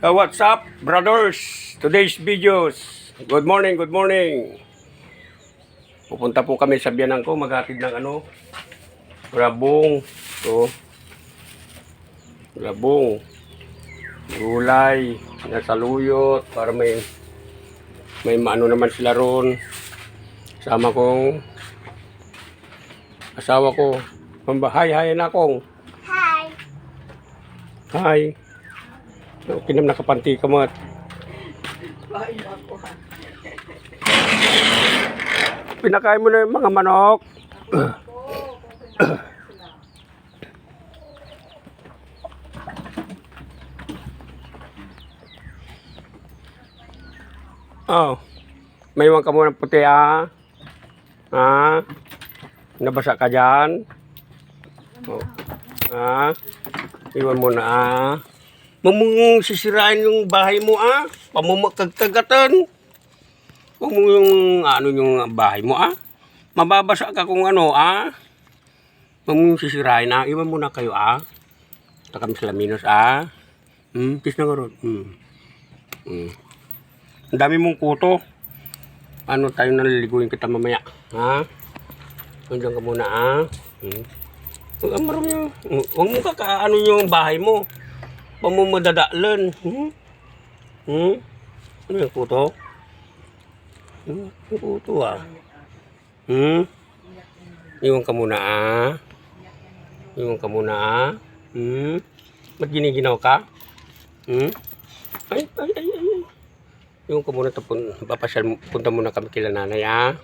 Uh, what's up, brothers? Today's videos. Good morning, good morning. Pupunta po kami sa biyanan ko, maghatid ng ano, grabong. So, grabong. Gulay, nasaluyot, para may may maano naman sila ron. Sama kong asawa ko. Mambahay, hay na akong. Hi. Hi. Okay naman nakapanti ka mo. Pinakain mo na yung mga manok. oh. May iwan ka muna puti ah. Ah. Nabasa ka dyan. Oh. Ah. Iwan mo na ah. Mong sisirain yung bahay mo ah. Pamumagkagkagatan. Huwag mo yung ano yung bahay mo ah. Mababasa ka kung ano ah. Mong sisirain ah. Iwan mo na kayo ah. Takam sila minus ah. Hmm, kiss na nga ron. Hmm. Hmm. Dami mong kuto. Ano tayo naliliguin kita mamaya. Ha? Nandiyan ka muna ah. Hmm. Huwag mo kakaano yung bahay mo. Madadaalan. Hmm? Hmm? Ano yung kuto? Hmm? Yung kuto ah. Hmm? Iwan ka muna ah. Iwan ka muna ah. Hmm? Ba't ka? Hmm? Ay, ay, ay, ay. Iwan ka muna tapon. Papasyal, punta muna kami kila nanay ah.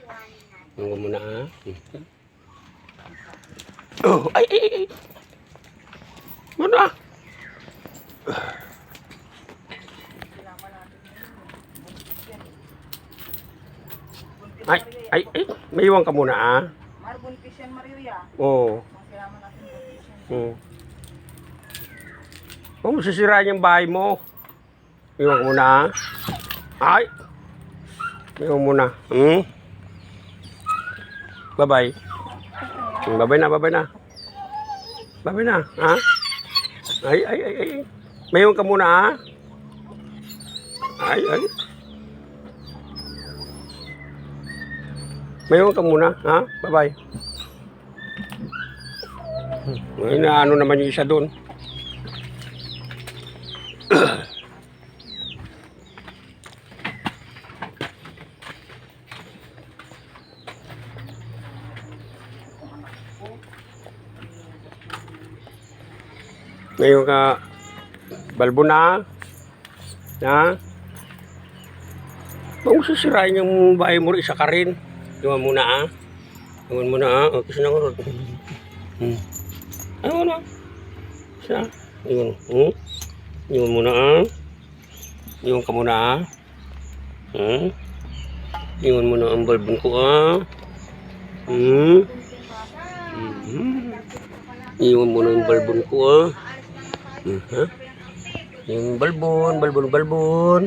Iwan ka muna ah. Hmm. Oh, ay, ay, ay. Ano ah? Ay, ay, ay. May iwan ka muna ah. Marbon Christian Maria. Oo. Masalamat natin po Christian. Oh. Huwag mo sisirain yung bahay mo. Iwan ko muna ah. Ay! Iwan muna. Hmm? Bye-bye. Hmm, Bye-bye na, bye-bye na. Bye-bye na, ha? Ay, ay, ay, ay. Mayon ka muna, ha? Ay, ay. Mayon ka muna, ha? Bye-bye. Ay, na ano naman yung isa doon. Ngayon ka, balbo na. Na? Mo sisirain yung bahay mo, isa ka rin. Iwan mo na ah. Iwan mo na ah. O, kasi na ko. Hmm. Ano na? Siya. Iwan. Hmm? Iwan mo ah. Iwan ka muna ah. Hmm? Iwan mo ang balbon ko ah. Hmm? Hmm? Iwan mo na yung balbon ko ah. Hmm, ha? Yung balbon, balbon, balbon.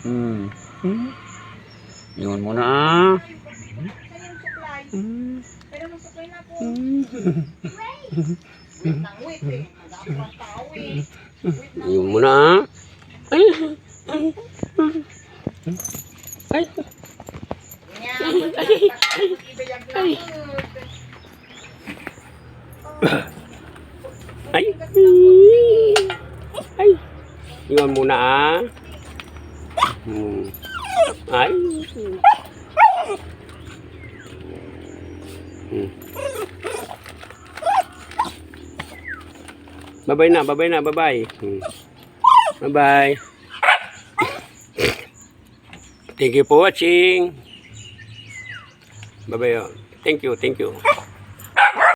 Hmm. Hmm? Iwan mo na ah. Hmm. Pero mo supply na po. Hmm. Nang wait eh. Ang ang tao eh. Iwan mo na ah. Ay. Ay. Ay. Ibigay lang. Ay. Ay. Iwan mo na ah. Hmm. Ay. Hmm. Bye-bye na, bye-bye na, bye-bye. Hmm. Bye-bye. Thank you for watching. Bye-bye. oh. Thank you, thank you.